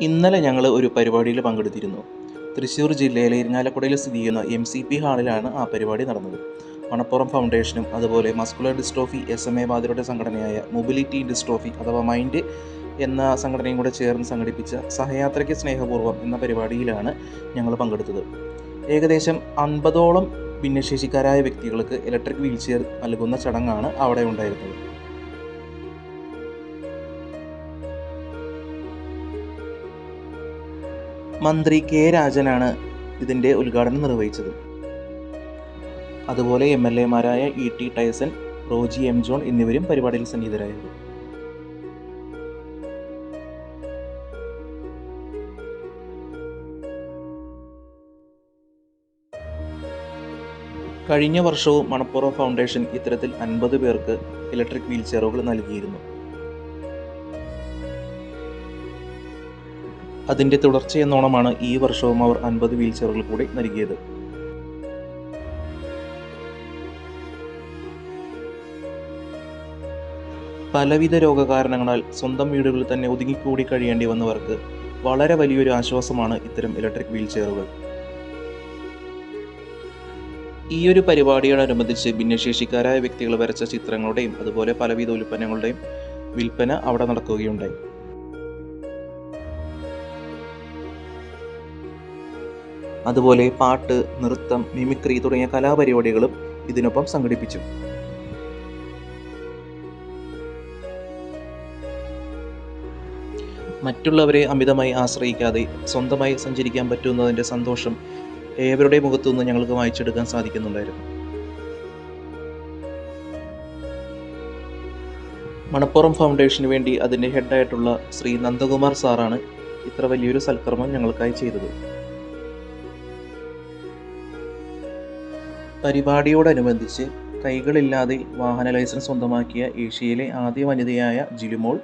ഇന്നലെ ഞങ്ങൾ ഒരു പരിപാടിയിൽ പങ്കെടുത്തിരുന്നു. തൃശ്ശൂർ ജില്ലയിലെ ഇരിങ്ങാലക്കുടയിൽ സ്ഥിതി ചെയ്യുന്ന എം സി പി ഹാളിലാണ് ആ പരിപാടി നടന്നത്. മണപ്പുറം ഫൗണ്ടേഷനും അതുപോലെ muscular dystrophy S M A ബാധിതരുടെ സംഘടനയായ മൊബിലിറ്റി ഡിസ്ട്രോഫി അഥവാ മൈൻഡ് എന്ന സംഘടനയും കൂടെ ചേർന്ന് സംഘടിപ്പിച്ച സഹയാത്രയ്ക്ക് സ്നേഹപൂർവം എന്ന പരിപാടിയിലാണ് ഞങ്ങൾ പങ്കെടുത്തത്. ഏകദേശം അൻപതോളം ഭിന്നശേഷിക്കാരായ വ്യക്തികൾക്ക് ഇലക്ട്രിക് വീൽ ചെയർ നൽകുന്ന ചടങ്ങാണ് അവിടെ ഉണ്ടായിരുന്നത്. മന്ത്രി കെ രാജനാണ് ഇതിന്റെ ഉദ്ഘാടനം നിർവഹിച്ചത്. അതുപോലെ M L എമാരായ E T Tyson Roji M John എന്നിവരും പരിപാടിയിൽ സന്നിഹിതരായിരുന്നു. കഴിഞ്ഞ വർഷവും മണപ്പുറം ഫൗണ്ടേഷൻ ഇത്തരത്തിൽ അൻപത് പേർക്ക് ഇലക്ട്രിക് വീൽ ചെയറുകൾ നൽകിയിരുന്നു. അതിന്റെ തുടർച്ചയെന്നോണമാണ് ഈ വർഷവും അവർ അൻപത് വീൽ ചെയറുകൾ കൂടി നൽകിയത്. പലവിധ രോഗകാരണങ്ങളാൽ സ്വന്തം വീടുകളിൽ തന്നെ ഒതുങ്ങിക്കൂടി കഴിയേണ്ടി വന്നവർക്ക് വളരെ വലിയൊരു ആശ്വാസമാണ് ഇത്തരം ഇലക്ട്രിക് വീൽ ചെയറുകൾ ഈ ഒരു പരിപാടിയോടനുബന്ധിച്ച് ഭിന്നശേഷിക്കാരായ വ്യക്തികൾ വരച്ച ചിത്രങ്ങളുടെയും അതുപോലെ പലവിധ ഉൽപ്പന്നങ്ങളുടെയും വിൽപ്പന അവിടെ നടക്കുകയുണ്ടായി. അതുപോലെ പാട്ട് നൃത്തം മിമിക്രി തുടങ്ങിയ കലാപരിപാടികളും ഇതിനൊപ്പം സംഘടിപ്പിച്ചു. മറ്റുള്ളവരെ അമിതമായി ആശ്രയിക്കാതെ സ്വന്തമായി സഞ്ചരിക്കാൻ പറ്റുന്നതിന്റെ സന്തോഷം ഏവരുടെ മുഖത്തു നിന്ന് ഞങ്ങൾക്ക് വായിച്ചെടുക്കാൻ സാധിക്കുന്നുണ്ടായിരുന്നു. മണപ്പുറം ഫൗണ്ടേഷന് വേണ്ടി അതിന്റെ ഹെഡായിട്ടുള്ള ശ്രീ നന്ദകുമാർ സാറാണ് ഇത്ര വലിയൊരു സൽക്കർമ്മം ഞങ്ങൾക്കായി ചെയ്തത്. പരിപാടിയോടനുബന്ധിച്ച് കൈകളില്ലാതെ വാഹന ലൈസൻസ് സ്വന്തമാക്കിയ ഏഷ്യയിലെ ആദ്യ വനിതയായ ജിലുമോൾ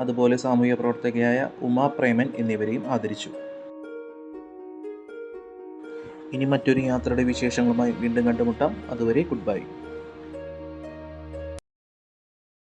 അതുപോലെ സാമൂഹ്യ പ്രവർത്തകയായ ഉമാ പ്രേമൻ എന്നിവരെയും ആദരിച്ചു. ഇനി മറ്റൊരു യാത്രയുടെ വിശേഷങ്ങളുമായി വീണ്ടും കണ്ടുമുട്ടാം. അതുവരെ ഗുഡ് ബൈ